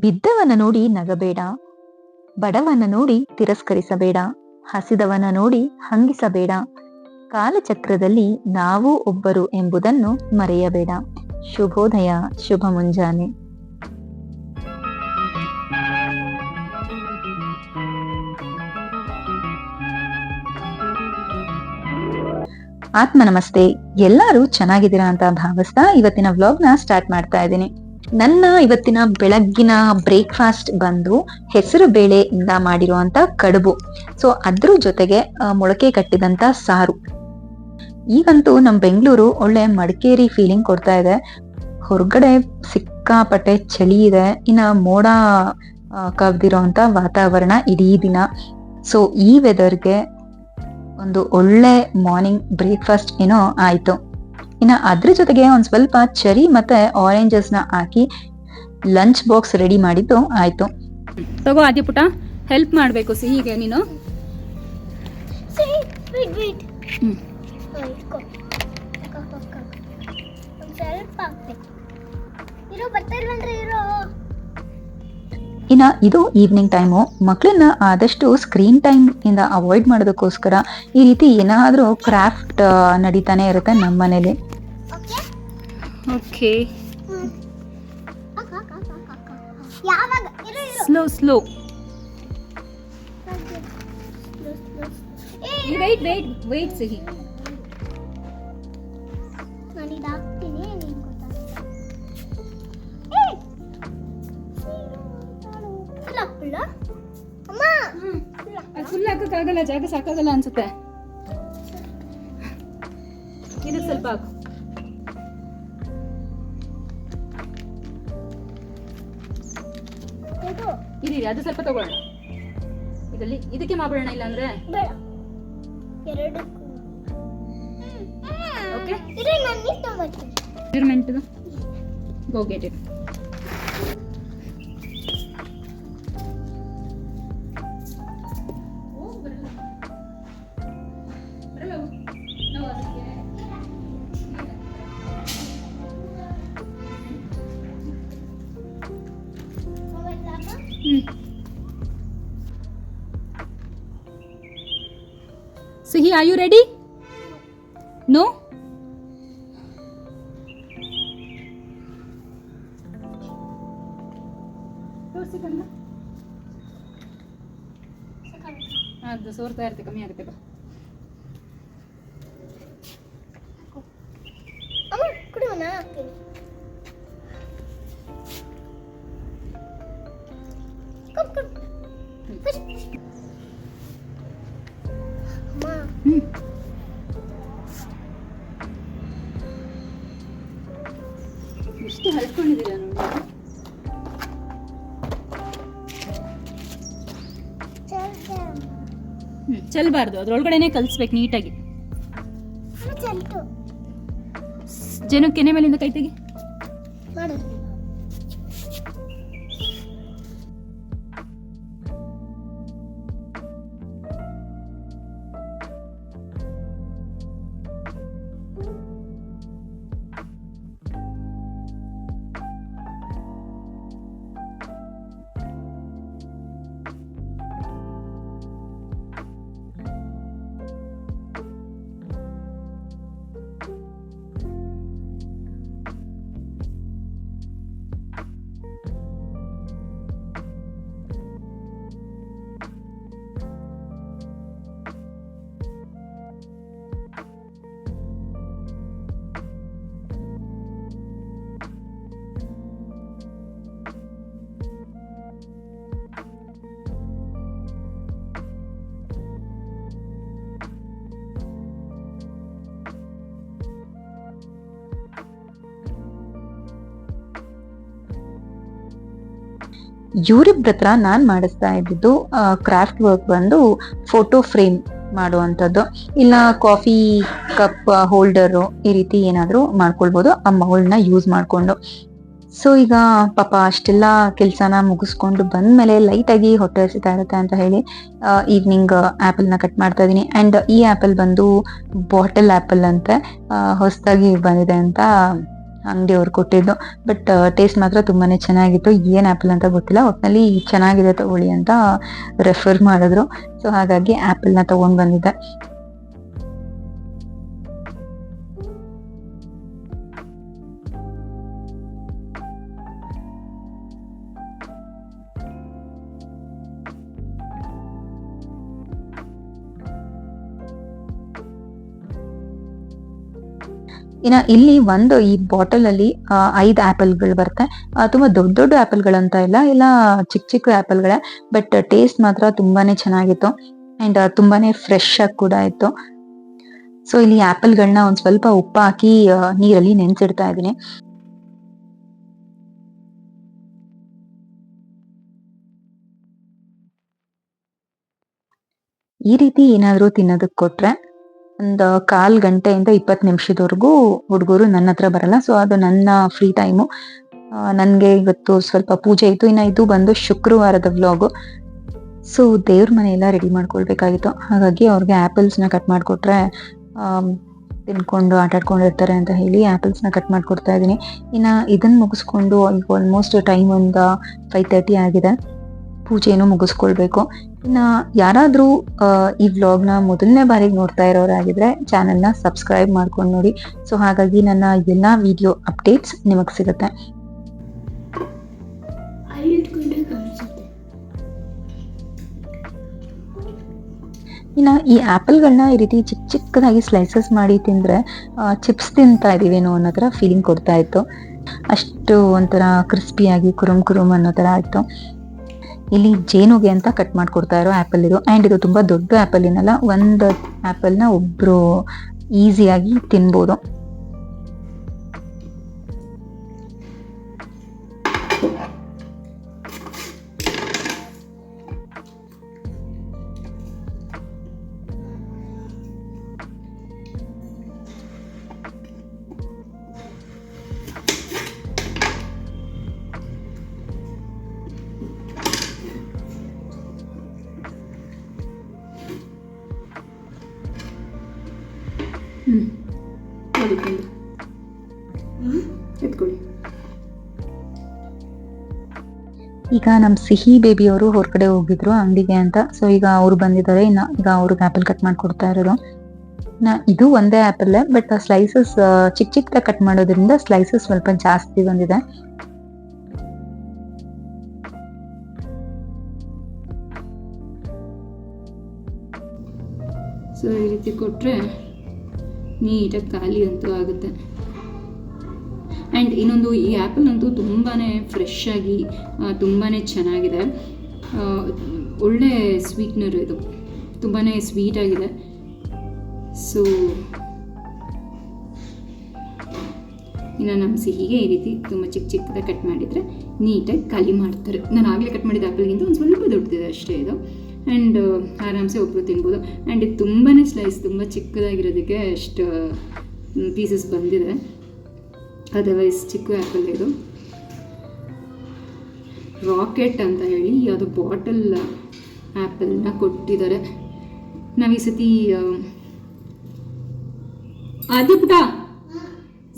ಬಿದ್ದವನ ನೋಡಿ ನಗಬೇಡ, ಬಡವನ ನೋಡಿ ತಿರಸ್ಕರಿಸಬೇಡ, ಹಸಿದವನ ನೋಡಿ ಹಂಗಿಸಬೇಡ. ಕಾಲಚಕ್ರದಲ್ಲಿ ನಾವು ಒಬ್ಬರು ಎಂಬುದನ್ನು ಮರೆಯಬೇಡ. ಶುಭೋದಯ, ಶುಭ ಮುಂಜಾನೆ. ಆತ್ಮ ನಮಸ್ತೆ ಎಲ್ಲರೂ ಚೆನ್ನಾಗಿದ್ದೀರಾ ಅಂತ ಭಾವಿಸ್ತಾ ಇವತ್ತಿನ ವ್ಲಾಗ್ನ ಸ್ಟಾರ್ಟ್ ಮಾಡ್ತಾ ಇದ್ದೀನಿ. ನನ್ನ ಇವತ್ತಿನ ಬೆಳಗ್ಗಿನ ಬ್ರೇಕ್ಫಾಸ್ಟ್ ಬಂದು ಹೆಸರು ಬೇಳೆಯಿಂದ ಮಾಡಿರುವಂತ ಕಡುಬು. ಸೊ ಅದ್ರ ಜೊತೆಗೆ ಮೊಳಕೆ ಕಟ್ಟಿದಂತ ಸಾರು. ಈಗಂತೂ ನಮ್ಮ ಬೆಂಗಳೂರು ಒಳ್ಳೆ ಮಡಿಕೇರಿ ಫೀಲಿಂಗ್ ಕೊಡ್ತಾ ಇದೆ. ಹೊರಗಡೆ ಸಿಕ್ಕಾಪಟ್ಟೆ ಚಳಿ ಇದೆ. ಇನ್ನ ಮೋಡ ಆ, ಕವ್ದಿರೋಂತ ವಾತಾವರಣ ಇಡೀ ದಿನ. ಸೊ ಈ ವೆದರ್ಗೆ ಒಂದು ಒಳ್ಳೆ ಮಾರ್ನಿಂಗ್ ಬ್ರೇಕ್ಫಾಸ್ಟ್ ಏನೋ ಆಯ್ತು. ಇನ್ನ ಅದ್ರ ಜೊತೆಗೆ ಒಂದ್ ಸ್ವಲ್ಪ ಚೆರಿ ಮತ್ತೆ ಆರೆಂಜಸ್ನ ಹಾಕಿ ಲಂಚ್ ಬಾಕ್ಸ್ ರೆಡಿ ಮಾಡಿದ್ದು ಆಯ್ತು. ತಗೋ ಆದಿ ಪುಟ ಹೆಲ್ಪ್ ಮಾಡಬೇಕು ಸಿಹಿಗೆ ನೀನು. See, ಇನ್ನ ಇದು ಈವ್ನಿಂಗ್ ಟೈಮು ಮಕ್ಕಳನ್ನ ಆದಷ್ಟು ಸ್ಕ್ರೀನ್ ಟೈಮ್ ಇಂದ ಅವಾಯ್ಡ್ ಮಾಡೋದಕ್ಕೋಸ್ಕರ ಈ ರೀತಿ ಏನಾದ್ರೂ ಕ್ರಾಫ್ಟ್ ನಡೀತಾನೆ ಇರುತ್ತೆ ನಮ್ಮ ಮನೇಲಿ. Okay slow slow wait wait wait ಸಿಹಿ ಹಾಕಕ್ಕಾಗಲ್ಲ ಜಾಗ ಸಾಕಾಗಲ್ಲ ಅನ್ಸುತ್ತೆ. ಇದು ಸ್ವಲ್ಪ ಹಾಕು. ಇರಿ ಅದು ಸ್ವಲ್ಪ ತಗೊಳ್ಳೋಣ. ಇದರಲ್ಲಿ ಇದಕ್ಕೆ ಮಾಬರಣ ಇಲ್ಲ ಅಂದ್ರೆ? Okay measurement go get it are you ready no ಅದು ಸೋರ್ತಾ ಇರುತ್ತೆ ಕಮ್ಮಿ ಆಗುತ್ತೆ ಬಾ. ಅಮ್ಮ ಚೆಲ್ಬಾರ್ದು ಅದ್ರೊಳಗಡೆನೆ ಕಲಿಸ್ಬೇಕು ನೀಟಾಗಿ. ಜನಕ್ಕೆ ಜನ ಕೆನೆ ಮೇಲಿಂದ ಕೈ ತೆಗಿ. ಮಾಡು ಇವ್ರಿಬ್ರ ಹತ್ರ ನಾನ್ ಮಾಡಿಸ್ತಾ ಇದ್ದಿದ್ದು ಕ್ರಾಫ್ಟ್ ವರ್ಕ್ ಬಂದು ಫೋಟೋ ಫ್ರೇಮ್ ಮಾಡುವಂಥದ್ದು. ಇಲ್ಲ ಕಾಫಿ ಕಪ್ ಹೋಲ್ಡರು ಈ ರೀತಿ ಏನಾದರೂ ಮಾಡ್ಕೊಳ್ಬೋದು ಆ ಮೌಲ್ಡ್ನ ಯೂಸ್ ಮಾಡ್ಕೊಂಡು. ಸೊ ಈಗ ಪಾಪ ಅಷ್ಟೆಲ್ಲ ಕೆಲಸನ ಮುಗಿಸ್ಕೊಂಡು ಬಂದಮೇಲೆ ಲೈಟ್ ಆಗಿ ಹೊಟ್ಟೆ ಹಸಿತಾ ಇರುತ್ತೆ ಅಂತ ಹೇಳಿ ಈವ್ನಿಂಗ್ ಆ್ಯಪಲ್ನ ಕಟ್ ಮಾಡ್ತಾ ಇದೀನಿ ಅಂಡ್ ಈ ಆಪಲ್ ಬಂದು ಬಾಟಲ್ ಆಪಲ್ ಅಂತೆ ಹೊಸದಾಗಿ ಬಂದಿದೆ ಅಂತ ಅಂಗಡಿಯವ್ರು ಕೊಟ್ಟಿದ್ದು. ಬಟ್ ಟೇಸ್ಟ್ ಮಾತ್ರ ತುಂಬಾನೇ ಚೆನ್ನಾಗಿತ್ತು. ಏನ್ ಆಪಲ್ ಅಂತ ಗೊತ್ತಿಲ್ಲ. ಒಟ್ನಲ್ಲಿ ಚೆನ್ನಾಗಿದೆ ತಗೊಳ್ಳಿ ಅಂತ ರೆಫರ್ ಮಾಡಿದ್ರು. ಸೊ ಹಾಗಾಗಿ ಆಪಲ್ನ ತಗೊಂಡ್ ಬಂದಿದ್ದೆ. ಇನ್ನ ಇಲ್ಲಿ ಒಂದು ಈ ಬಾಟಲ್ ಅಲ್ಲಿ ಐದು ಆಪಲ್ಗಳು ಬರುತ್ತೆ ತುಂಬಾ ದೊಡ್ಡ ದೊಡ್ಡ ಆಪಲ್ ಗಳಂತ ಇಲ್ಲ ಎಲ್ಲ ಚಿಕ್ಕ ಚಿಕ್ಕ ಆಪಲ್ ಗಳೇ ಬಟ್ ಟೇಸ್ಟ್ ಮಾತ್ರ ತುಂಬಾನೇ ಚೆನ್ನಾಗಿತ್ತು. ಅಂಡ್ ತುಂಬಾನೇ ಫ್ರೆಶ್ ಆಗಿ ಕೂಡ ಇತ್ತು. ಸೊ, ಇಲ್ಲಿ ಆಪಲ್ ಗಳನ್ನ ಒಂದ್ ಸ್ವಲ್ಪ ಉಪ್ಪು ಹಾಕಿ ನೀರಲ್ಲಿ ನೆನ್ಸಿಡ್ತಾ ಇದೀನಿ ಈ ರೀತಿ ಏನಾದರೂ ತಿನ್ನೋದಕ್ಕೆ ಕೊಟ್ರೆ ಒಂದು ಕಾಲ್ ಗಂಟೆಯಿಂದ ಇಪ್ಪತ್ತು ನಿಮಿಷದವರೆಗೂ ಹುಡುಗರು ನನ್ನ ಹತ್ರ ಬರಲ್ಲ. ಸೊ ಅದು ನನ್ನ ಫ್ರೀ ಟೈಮು ನನಗೆ ಇವತ್ತು ಸ್ವಲ್ಪ ಪೂಜೆ ಇತ್ತು. ಇನ್ನು ಇದು ಬಂದು ಶುಕ್ರವಾರದ ವ್ಲಾಗು ಸೊ ದೇವ್ರ ಮನೆ ಎಲ್ಲ ರೆಡಿ ಮಾಡ್ಕೊಳ್ಬೇಕಾಗಿತ್ತು. ಹಾಗಾಗಿ ಅವ್ರಿಗೆ ಆ್ಯಪಲ್ಸ್ನ ಕಟ್ ಮಾಡಿಕೊಟ್ರೆ ತಿನ್ಕೊಂಡು ಆಟ ಆಡ್ಕೊಂಡಿರ್ತಾರೆ ಅಂತ ಹೇಳಿ ಆ್ಯಪಲ್ಸ್ನ ಕಟ್ ಮಾಡಿಕೊಡ್ತಾ ಇದ್ದೀನಿ. ಇನ್ನು ಇದನ್ನು ಮುಗಿಸ್ಕೊಂಡು ಆಲ್ಮೋಸ್ಟ್ ಟೈಮ್ ಒಂದು ಫೈವ್ ತರ್ಟಿ ಆಗಿದೆ. ಪೂಜೆನೂ ಮುಗಿಸ್ಕೊಳ್ಬೇಕು. ಇನ್ನ ಯಾರಾದ್ರೂ ಈ ಈ ವ್ಲಾಗ್ನ ಮೊದಲನೇ ಬಾರಿಗೆ ನೋಡ್ತಾ ಇರೋರಾಗಿದ್ರೆ ನ ಸಬ್ಸ್ಕ್ರೈಬ್ ಮಾಡ್ಕೊಂಡು ನೋಡಿ. ಸೊ ಹಾಗಾಗಿ ನನ್ನ ಎಲ್ಲಾ ವಿಡಿಯೋ ಅಪ್ಡೇಟ್ಸ್ ನಿಮಗೆ ಸಿಗುತ್ತೆ. ಇನ್ನು ಈ ಆ್ಯಪಲ್ಗಳನ್ನ ಈ ರೀತಿ ಚಿಕ್ಕ ಚಿಕ್ಕದಾಗಿ ಸ್ಲೈಸಸ್ ಮಾಡಿ ತಿಂದ್ರೆ ಚಿಪ್ಸ್ ತಿಂತಾ ಇದೀವೇನೋ ಅನ್ನೋ ತರ ಫೀಲಿಂಗ್ ಕೊಡ್ತಾ ಇತ್ತು. ಅಷ್ಟು ಒಂಥರ ಕ್ರಿಸ್ಪಿಯಾಗಿ ಕುರುಮ್ ಕುರುಮ್ ಅನ್ನೋ ತರ ಆಯ್ತು. ಇಲ್ಲಿ ಜೇನುಗೆ ಅಂತ ಕಟ್ ಮಾಡ್ಕೊಡ್ತಾ ಇರೋ ಆಪಲ್ ಇದು. ಅಂಡ್ ಇದು ತುಂಬಾ ದೊಡ್ಡ ಆಪಲ್ ಏನಲ್ಲ ಒಂದು ಆಪಲ್ನ ಒಬ್ರು ಈಸಿಯಾಗಿ ತಿನ್ಬೋದು. ಹ್ಞೂ ಅದಕ್ಕೊಂದು ಎತ್ಕೊಳ್ಳಿ. ಈಗ ನಮ್ಮ ಸಿಹಿ ಬೇಬಿ ಅವರು ಹೊರಗಡೆ ಹೋಗಿದ್ರು ಅಂಗಡಿಗೆ ಅಂತ. ಸೊ ಈಗ ಅವ್ರು ಬಂದಿದ್ದಾರೆ. ಇನ್ನ ಈಗ ಅವ್ರಿಗೆ ಆಪಲ್ ಕಟ್ ಮಾಡ್ಕೊಡ್ತಾ ಇರೋರು ನಾ ಇದು ಒಂದೇ ಆಪಲ್ ಬಟ್ ಸ್ಲೈಸಸ್ ಚಿಕ್ಕ ಚಿಕ್ಕದಾಗಿ ಕಟ್ ಮಾಡೋದ್ರಿಂದ ಸ್ಲೈಸಸ್ ಸ್ವಲ್ಪ ಜಾಸ್ತಿ ಬಂದಿದೆ. ಸೊ ಈ ರೀತಿ ಕೊಟ್ಟರೆ ನೀಟಾಗಿ ಖಾಲಿ ಅಂತೂ ಆಗುತ್ತೆ. ಆ್ಯಂಡ್ ಇನ್ನೊಂದು ಈ ಆ್ಯಪಲ್ ಅಂತೂ ತುಂಬಾ ಫ್ರೆಶ್ ಆಗಿ ತುಂಬಾ ಚೆನ್ನಾಗಿದೆ. ಒಳ್ಳೆ ಸ್ವೀಟ್ನರ್ ಇದು. ತುಂಬಾ ಸ್ವೀಟಾಗಿದೆ ಸೊ ಇನ್ನು ನಮ್ಮ ಸಿಹಿಗೆ ಈ ರೀತಿ ತುಂಬ ಚಿಕ್ಕ ಚಿಕ್ಕದಾಗಿ ಕಟ್ ಮಾಡಿದರೆ ನೀಟಾಗಿ ಖಾಲಿ ಮಾಡ್ತಾರೆ. ನಾನು ಆಗಲೇ ಕಟ್ ಮಾಡಿದ ಆ್ಯಪಲ್ಗಿಂತ ಒಂದು ಸ್ವಲ್ಪ ದೊಡ್ಡದಿದೆ ಅಷ್ಟೇ ಇದು. ಆ್ಯಂಡ್ ಆರಾಮ್ಸೆ ಒಬ್ಬರು ತಿನ್ಬೋದು. ಆ್ಯಂಡ್ ಇದು ತುಂಬಾ ಸ್ಲೈಸ್ ತುಂಬ ಚಿಕ್ಕದಾಗಿರೋದಕ್ಕೆ ಅಷ್ಟು ಪೀಸಸ್ ಬಂದಿದೆ. ಅದರ್ವೈಸ್ ಚಿಕ್ಕ ಆ್ಯಪಲ್ ಇದು ರಾಕೆಟ್ ಅಂತ ಹೇಳಿ ಯಾವುದೋ ಬಾಟಲ್ ಆ್ಯಪಲ್ನ ಕೊಟ್ಟಿದ್ದಾರೆ. ನಾವು ಈ ಸತಿ ಅದು ಪುಟ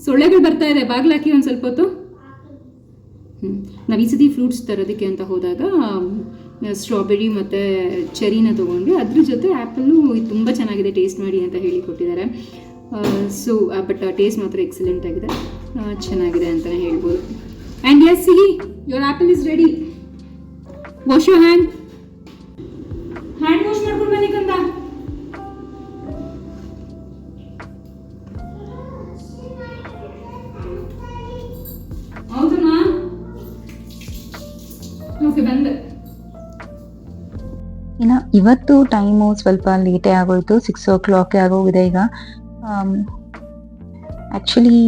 ಸೊಳ್ಳೆಗಳು ಬರ್ತಾ ಇದೆ. ಬಾಗ್ಲಾಕಿ ಒಂದು ಸ್ವಲ್ಪ ಹೊತ್ತು. ಹ್ಞೂ ನಾವು ಈ ಸತಿ ಫ್ರೂಟ್ಸ್ ತರೋದಕ್ಕೆ ಅಂತ ಹೋದಾಗ ಸ್ಟ್ರಾಬೆರಿ ಮತ್ತು ಚೆರಿನ ತೊಗೊಂಡ್ವಿ. ಅದ್ರ ಜೊತೆ ಆ್ಯಪಲ್ಲು ತುಂಬ ಚೆನ್ನಾಗಿದೆ, ಟೇಸ್ಟ್ ಮಾಡಿ ಅಂತ ಹೇಳಿ ಕೊಟ್ಟಿದ್ದಾರೆ. ಸೊ ಬಟ್ ಟೇಸ್ಟ್ ಮಾತ್ರ ಎಕ್ಸಲೆಂಟ್ ಆಗಿದೆ. ಚೆನ್ನಾಗಿದೆ ಅಂತಲೇ ಹೇಳ್ಬೋದು. ಆ್ಯಂಡ್ ಎಸ್ ಸಿಹಿ your apple is ready wash your hand hand wash ಮಾಡ್ಕೊಂಡು ಬನ್ನಿ ಕಂದ. ಇನ್ನ ಇವತ್ತು ಟೈಮು ಸ್ವಲ್ಪ ಲೇಟೇ ಆಗೋಯ್ತು ಸಿಕ್ಸ್ ಓ ಕ್ಲಾಕೇ ಆಗೋಗಿದೆ ಈಗ. ಆ್ಯಕ್ಚುಲಿ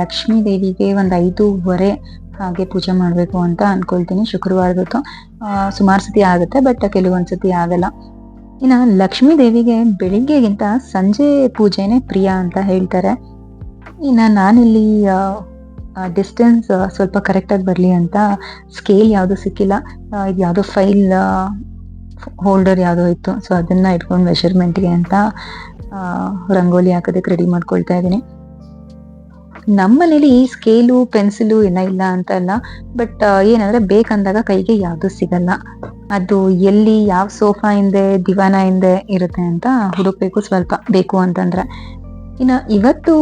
ಲಕ್ಷ್ಮೀ ದೇವಿಗೆ ಒಂದು ಐದೂವರೆ ಹಾಗೆ ಪೂಜೆ ಮಾಡಬೇಕು ಅಂತ ಅನ್ಕೊಳ್ತೀನಿ ಶುಕ್ರವಾರದತ್ತು ಸುಮಾರು ಸತಿ ಆಗುತ್ತೆ ಬಟ್ ಕೆಲವೊಂದು ಸತಿ ಆಗಲ್ಲ. ಇನ್ನು ಲಕ್ಷ್ಮೀ ದೇವಿಗೆ ಬೆಳಿಗ್ಗೆಗಿಂತ ಸಂಜೆ ಪೂಜೆನೇ ಪ್ರಿಯ ಅಂತ ಹೇಳ್ತಾರೆ. ಇನ್ನು ನಾನಿಲ್ಲಿ ಡಿಸ್ಟೆನ್ಸ್ ಸ್ವಲ್ಪ ಕರೆಕ್ಟಾಗಿ ಬರಲಿ ಅಂತ ಸ್ಕೇಲ್ ಯಾವುದು ಸಿಕ್ಕಿಲ್ಲ. ಇದು ಯಾವುದೋ ಫೈಲ್ ಹೋಲ್ಡರ್ ಯಾವುದೋ ಇತ್ತು. ಸೊ ಅದನ್ನ ಇಟ್ಕೊಂಡು ಮೆಷರ್ಮೆಂಟ್ಗೆ ಅಂತ ರಂಗೋಲಿ ಹಾಕೋದಕ್ಕೆ ರೆಡಿ ಮಾಡ್ಕೊಳ್ತಾ ಇದ್ದೀನಿ. ನಮ್ಮನೇಲಿ ಸ್ಕೇಲು ಪೆನ್ಸಿಲು ಏನ ಇಲ್ಲ ಅಂತ ಅಲ್ಲ. ಬಟ್ ಏನಂದ್ರೆ ಬೇಕಂದಾಗ ಕೈಗೆ ಯಾವ್ದು ಸಿಗಲ್ಲ. ಅದು ಎಲ್ಲಿ, ಯಾವ ಸೋಫಾ ಹಿಂದೆ ದಿವಾನ ಹಿಂದೆ ಇರುತ್ತೆ ಅಂತ ಹುಡುಕ್ಬೇಕು ಸ್ವಲ್ಪ. ಬೇಕು ಅಂತಂದ್ರೆ. ಇನ್ನ ಇವತ್ತು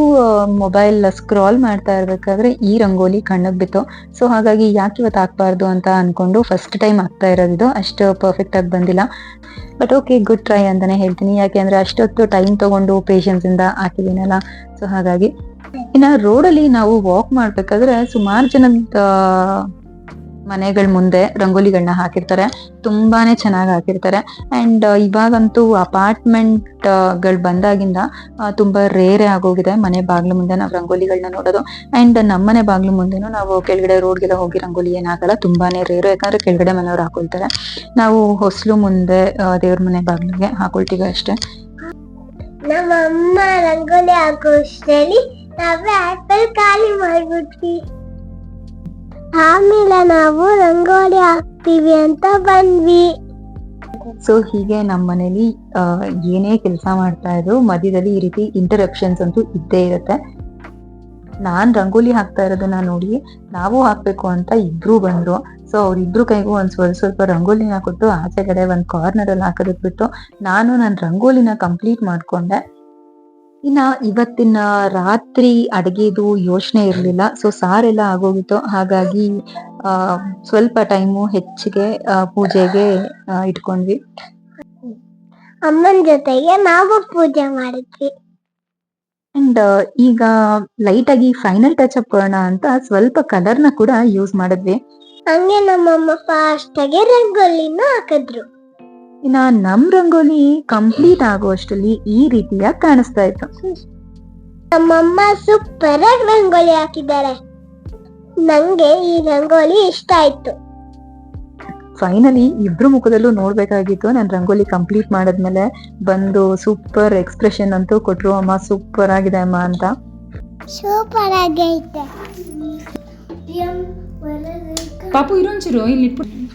ಮೊಬೈಲ್ ಸ್ಕ್ರಾಲ್ ಮಾಡ್ತಾ ಇರ್ಬೇಕಾದ್ರೆ ಈ ರಂಗೋಲಿ ಕಣ್ಣಿಗೆ ಬಿತ್ತು. ಸೊ ಹಾಗಾಗಿ ಯಾಕೆ ಇವತ್ತು ಹಾಕ್ಬಾರ್ದು ಅಂತ ಅನ್ಕೊಂಡು ಫಸ್ಟ್ ಟೈಮ್ ಆಗ್ತಾ ಇರೋದಿದು. ಅಷ್ಟು ಪರ್ಫೆಕ್ಟ್ ಆಗಿ ಬಂದಿಲ್ಲ. ಬಟ್ ಓಕೆ ಗುಡ್ ಟ್ರೈ ಅಂತಾನೆ ಹೇಳ್ತೀನಿ. ಯಾಕೆ ಅಂದ್ರೆ ಅಷ್ಟೊತ್ತು ಟೈಮ್ ತಗೊಂಡು ಪೇಷನ್ಸ್ ಇಂದ ಹಾಕಿದೀನಲ್ಲ ಸೊ ಹಾಗಾಗಿ ಇನ್ನ ರೋಡಲ್ಲಿ ನಾವು ವಾಕ್ ಮಾಡ್ಬೇಕಾದ್ರೆ ಸುಮಾರು ಜನದ ಮನೆಗಳ ಮುಂದೆ ರಂಗೋಲಿಗಳನ್ನ ಹಾಕಿರ್ತಾರೆ. ತುಂಬಾನೇ ಚೆನ್ನಾಗಿ ಹಾಕಿರ್ತಾರೆ. ಅಂಡ್ ಇವಾಗಂತೂ ಅಪಾರ್ಟ್ಮೆಂಟ್ಗಳು ಬಂದಾಗಿಂದ ತುಂಬಾ ರೇರೆ ಆಗೋಗಿದೆ. ಮನೆ ಬಾಗ್ಲು ಮುಂದೆ ನಾವು ರಂಗೋಲಿಗಳನ್ನ ನೋಡೋದು. ಅಂಡ್ ನಮ್ಮನೆ ಬಾಗ್ಲು ಮುಂದೆನೂ ನಾವು ಕೆಳಗಡೆ ರೋಡ್ಗೆಲ್ಲ ಹೋಗಿ ರಂಗೋಲಿ ಏನಾಗಲ್ಲ ತುಂಬಾನೇ ರೇರು. ಯಾಕಂದ್ರೆ ಕೆಳಗಡೆ ಮನೆಯವ್ರು ಹಾಕೊಳ್ತಾರೆ. ನಾವು ಹೊಸಲು ಮುಂದೆ ದೇವ್ರ ಮನೆ ಬಾಗ್ಲಿಗೆ ಹಾಕೊಳ್ತೀವಿ ಅಷ್ಟೇ. ನಮ್ಮ ಅಮ್ಮ ರಂಗೋಲಿ ಹಾಕೋ ಅಷ್ಟರಲ್ಲಿ ನಾವೇ ಆಪಲ್ ಖಾಲಿ ಮಾಡ್ಬಿಟ್ವಿ. ಆಮೇಲೆ ನಾವು ರಂಗೋಲಿ ಹಾಕ್ತೀವಿ ಅಂತ ಬಂದ್ವಿ. ಸೊ ಹೀಗೆ ನಮ್ಮ ಮನೇಲಿ ಏನೇ ಕೆಲಸ ಮಾಡ್ತಾ ಇದ್ರು, ಮಧ್ಯದಲ್ಲಿ ಈ ರೀತಿ ಇಂಟರಪ್ಷನ್ಸ್ ಅಂತೂ ಇದ್ದೇ ಇರುತ್ತೆ. ನಾನ್ ರಂಗೋಲಿ ಹಾಕ್ತಾ ಇರೋದನ್ನ ನೋಡಿ, ನಾವು ಹಾಕ್ಬೇಕು ಅಂತ ಇಬ್ರು ಬಂದ್ರು. ಸೊ ಅವ್ರಿಬ್ರು ಕೈಗೂ ಒಂದ್ ಸ್ವಲ್ಪ ಸ್ವಲ್ಪ ರಂಗೋಲಿನ ಕೊಟ್ಟು ಆಚೆ ಕಡೆ ಒಂದ್ ಕಾರ್ನರ್ ಅಲ್ಲಿ ಹಾಕೋದಕ್ ಬಿಟ್ಟು ನಾನು ನನ್ನ ರಂಗೋಲಿನ ಕಂಪ್ಲೀಟ್ ಮಾಡ್ಕೊಂಡೆ. ಇನ್ನ ಇವತ್ತಿನ ರಾತ್ರಿ ಅಡಿಗೆದು ಯೋಚನೆ ಇರಲಿಲ್ಲ. ಸೊ ಸಾರೆಲ್ಲ ಆಗೋಗಿತ್ತು. ಹಾಗಾಗಿ ಸ್ವಲ್ಪ ಟೈಮು ಹೆಚ್ಚಿಗೆ ಪೂಜೆಗೆ ಇಟ್ಕೊಂಡ್ವಿ. ಅಮ್ಮನ ಜೊತೆಗೆ ನಾವು ಪೂಜೆ ಮಾಡಿದ್ವಿ. ಅಂಡ್ ಈಗ ಲೈಟ್ ಆಗಿ ಫೈನಲ್ ಟಚ್ ಅಪ್ ಕೊಡೋಣ ಅಂತ ಸ್ವಲ್ಪ ಕಲರ್ನ ಕೂಡ ಯೂಸ್ ಮಾಡಿದ್ವಿ. ಹಂಗೆ ನಮ್ಮಮ್ಮ ಫಾಸ್ಟ್ ಆಗಿ ರಂಗೋಲಿನ ಹಾಕಿದ್ರು. ಇನ್ನ ನಮ್ ರಂಗೋಲಿ ಕಂಪ್ಲೀಟ್ ಆಗುವಷ್ಟರಲ್ಲಿ ಈ ರೀತಿಯಾಗಿ ಕಾಣಿಸ್ತಾ ಇತ್ತು. ನಮ್ಮಮ್ಮ ಸೂಪರ್ ಆಗಿ ರಂಗೋಲಿ ಹಾಕಿದ್ದಾರೆ. ನಂಗೆ ಈ ರಂಗೋಲಿ ಇಷ್ಟ ಆಯ್ತು. ಫೈನಲಿ ಇಬ್ರು ಮುಖದಲ್ಲೂ ನೋಡ್ಬೇಕಾಗಿತ್ತು. ನಾನು ರಂಗೋಲಿ ಕಂಪ್ಲೀಟ್ ಮಾಡಿದ್ಮೇಲೆ ಬಂದು ಸೂಪರ್ ಎಕ್ಸ್ಪ್ರೆಷನ್ ಅಂತೂ ಕೊಟ್ರು. ಅಮ್ಮ ಸೂಪರ್ ಆಗಿದೆ ಅಮ್ಮ ಅಂತ. ಸೂಪರ್ ಆಗೈತೆ. ಪಾಪು ಇರೋಂಚಿರು ಇಲ್ಲಿ ಇಟ್ಬಿಟ್ಟು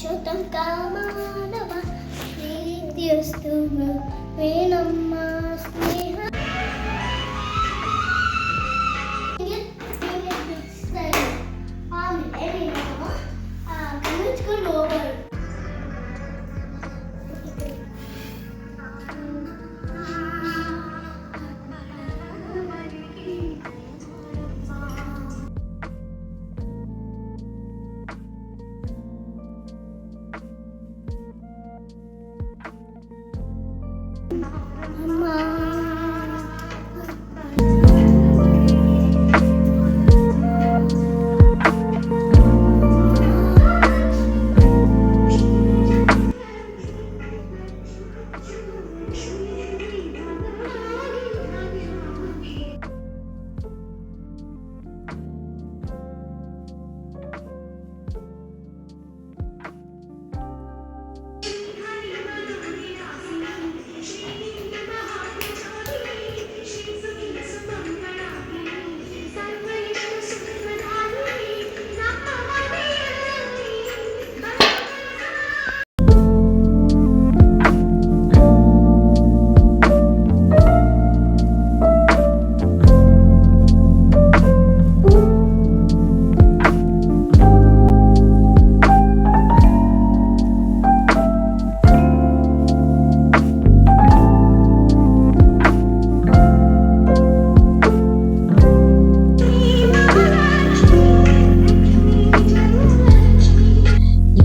ಅಚ್ಚುತಂ ಕಾಮಾನವ ಪ್ರೀತಿಯಸ್ತು ನಮ್ಮ ಸ್ನೇಹ ಆಮೇಲೆ ನೀನು ಆ ಕಲಿಸ್ಕೊಂಡು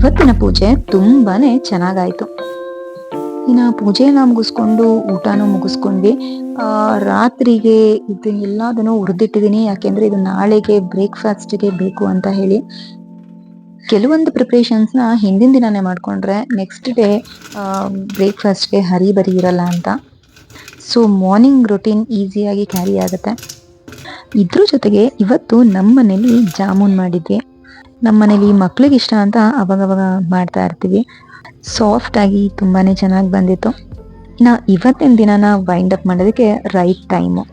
ಇವತ್ತಿನ ಪೂಜೆ ತುಂಬಾನೇ ಚೆನ್ನಾಗಾಯ್ತು. ಇನ್ನ ಪೂಜೆನ ಮುಗಿಸ್ಕೊಂಡು ಊಟನೂ ಮುಗಿಸ್ಕೊಂಡ್ವಿ. ರಾತ್ರಿಗೆ ಎಲ್ಲದನ್ನು ಹುರಿದಿಟ್ಟಿದೀನಿ. ಯಾಕೆಂದ್ರೆ ಇದು ನಾಳೆಗೆ ಬ್ರೇಕ್ಫಾಸ್ಟ್ಗೆ ಬೇಕು ಅಂತ ಹೇಳಿ. ಕೆಲವೊಂದು ಪ್ರಿಪ್ರೇಷನ್ಸ್ನ ಹಿಂದಿನ ದಿನನೇ ಮಾಡಿಕೊಂಡ್ರೆ ನೆಕ್ಸ್ಟ್ ಡೇ ಬ್ರೇಕ್ಫಾಸ್ಟ್ಗೆ ಹರಿ ಬರಿ ಇರಲ್ಲ ಅಂತ. ಸೊ, ಮಾರ್ನಿಂಗ್ ರೊಟೀನ್ ಈಸಿಯಾಗಿ ಕ್ಯಾರಿ ಆಗುತ್ತೆ. ಇದ್ರ ಜೊತೆಗೆ ಇವತ್ತು ನಮ್ಮ ಮನೇಲಿ ಜಾಮೂನ್ ಮಾಡಿದ್ವಿ. ನಮ್ಮ ಮನೇಲಿ ಮಕ್ಳಿಗೆ ಇಷ್ಟ ಅಂತ ಅವಾಗವಾಗ ಮಾಡ್ತಾ ಇರ್ತೀವಿ. ಸಾಫ್ಟ್ ಆಗಿ ತುಂಬಾ ಚೆನ್ನಾಗಿ ಬಂದಿತ್ತು. ನಾ ಇವತ್ತಿನ ದಿನನ ವೈಂಡ್ ಅಪ್ ಮಾಡೋದಕ್ಕೆ ರೈಟ್ ಟೈಮು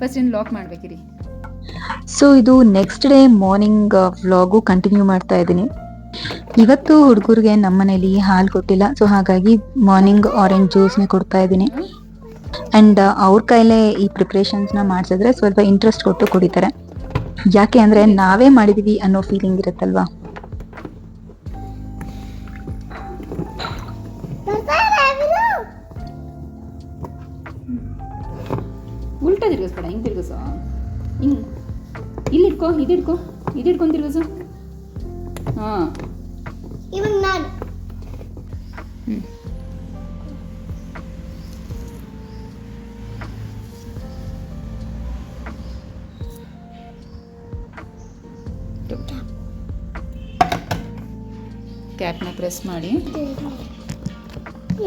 ಫಸ್ಟ್ ಲಾಕ್ ಮಾಡ್ಬೇಕಿರಿ? ಸೊ ಇದು next day morning vlog continue ಮಾಡ್ತಾ ಇದ್ದೀನಿ. ಇವತ್ತು ಹುಡುಗರಿಗೆ ನಮ್ಮ ಮನೇಲಿ ಹಾಲು ಕೊಟ್ಟಿಲ್ಲ ಸೊ ಹಾಗಾಗಿ ಮಾರ್ನಿಂಗ್ ಆರೆಂಜ್ ಜ್ಯೂಸ್ನೇ ಕೊಡ್ತಾ ಇದ್ದೀನಿ. ಅಂಡ್ ಅವ್ರ ಕೈಲೇ ಈ ಪ್ರಿಪ್ರೇಷನ್ಸ್ನ ಮಾಡಿಸಿದ್ರೆ ಸ್ವಲ್ಪ ಇಂಟ್ರೆಸ್ಟ್ ಕೊಟ್ಟು ಕುಡಿತಾರೆ. ಯಾಕೆ ಅಂದ್ರೆ ನಾವೇ ಮಾಡಿದೀವಿ ಅನ್ನೋ ಫೀಲಿಂಗ್ ಇರುತ್ತಲ್ವಾ? ಉಲ್ಟಾ ತಿರ್ಗಿಸ್ಬೇಡ ಹಿಂಗೆ ತಿರ್ಗಿಸು ಹಿಂಗೆ. ಇಲ್ಲಿ ಇಟ್ಕೋ ಇದು ಹಾಂ ಇವಾಗ ನಾನು ಕ್ಯಾಪ್ನ ಪ್ರೆಸ್ ಮಾಡಿ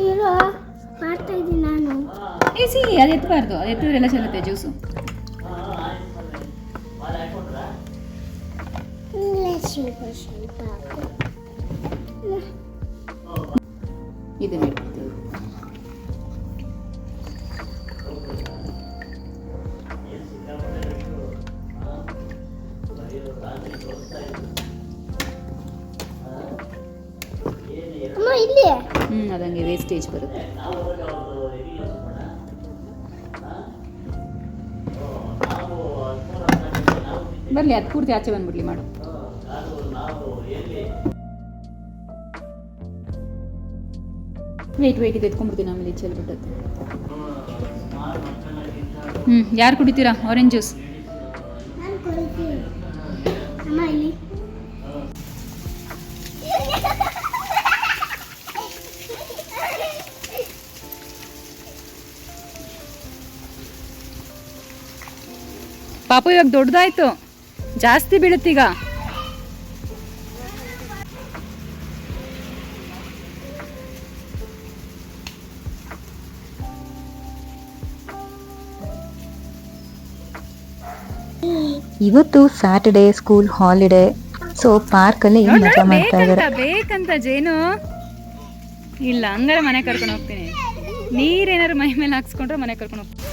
ಇರೋ ಮಾಡ್ತಾ ಇದ್ದೀನಿ ನಾನು ಏ ಸಿ ಅದು ಎತ್ತಬಾರ್ದು ಅದು ಎತ್ತಿದ್ರೆ ಎಲ್ಲ ಚೆಲ್ಲುತ್ತೆ ಜ್ಯೂಸು ಇಲ್ಲ ಸ್ವಲ್ಪ ಇದನ್ನ ಹ್ಞೂ ಅದಂಗೆ ವೇಸ್ಟೇಜ್ ಬರುತ್ತೆ. ಬರಲಿ ಅದು ಪೂರ್ತಿ ಆಚೆ ಬಂದ್ಬಿಡ್ಲಿ ಮಾಡು. ವೆಯ್ಟ್ ವೆಯ್ಟ್ ಎತ್ಕೊಂಡ್ಬಿಡ್ತೀನಿ ಆಮೇಲೆ ಚೆಲ್ಬಿಟ್ಟದ್ದು ಹ್ಞೂ ಯಾರು ಕುಡಿತೀರಾ? ಆರೆಂಜ್ ಜ್ಯೂಸ್ ಪಾಪು ಇವಾಗ ದೊಡ್ಡದಾಯ್ತು. ಜಾಸ್ತಿ ಬೀಳುತ್ತೀಗ. ಇವತ್ತು ಸ್ಯಾಟರ್ಡೇ ಸ್ಕೂಲ್ ಹಾಲಿಡೇ ಸೊ ಪಾರ್ಕಲ್ಲಿ ಮಜಾ ಮಾಡ್ತಾ ಇದ್ದಾರೆ. ಬೇಕಂತ ಜೇನು. ಇಲ್ಲ ಹಂಗಾರೆ ಮನೆ ಕರ್ಕೊಂಡು ಹೋಗ್ತೀನಿ. ನೀರೇನಾದ್ರು ಮೈ ಮೇಲೆ ಹಾಕ್ಸ್ಕೊಂಡ್ರೆ ಮನೆ ಕರ್ಕೊಂಡು ಹೋಗ್ತೀನಿ.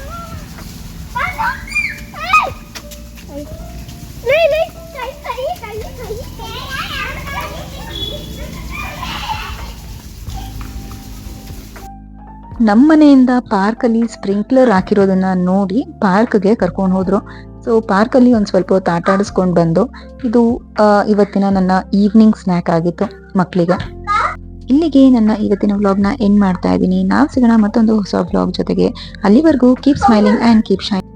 ನಮ್ಮನೆಯಿಂದ ಪಾರ್ಕಲ್ಲಿ ಸ್ಪ್ರಿಂಕ್ಲರ್ ಹಾಕಿರೋದನ್ನ ನೋಡಿ ಪಾರ್ಕ್ಗೆ ಕರ್ಕೊಂಡು ಹೋದ್ರು. ಸೊ ಪಾರ್ಕಲ್ಲಿ ಒಂದು ಸ್ವಲ್ಪ ಹೊತ್ತು ಆಟ ಆಡಿಸ್ಕೊಂಡು ಬಂದು, ಇದು ಇವತ್ತಿನ ನನ್ನ ಈವ್ನಿಂಗ್ ಸ್ನ್ಯಾಕ್ ಆಗಿತ್ತು ಮಕ್ಕಳಿಗೆ ಇಲ್ಲಿಗೆ ನನ್ನ ಇವತ್ತಿನ ವ್ಲಾಗ್ನ ಎಂಡ್ ಮಾಡ್ತಾ ಇದ್ದೀನಿ. ನಾವು ಸಿಗೋಣ ಮತ್ತೊಂದು ಹೊಸ ವ್ಲಾಗ್ ಜೊತೆಗೆ. ಅಲ್ಲಿವರೆಗೂ keep smiling and keep shine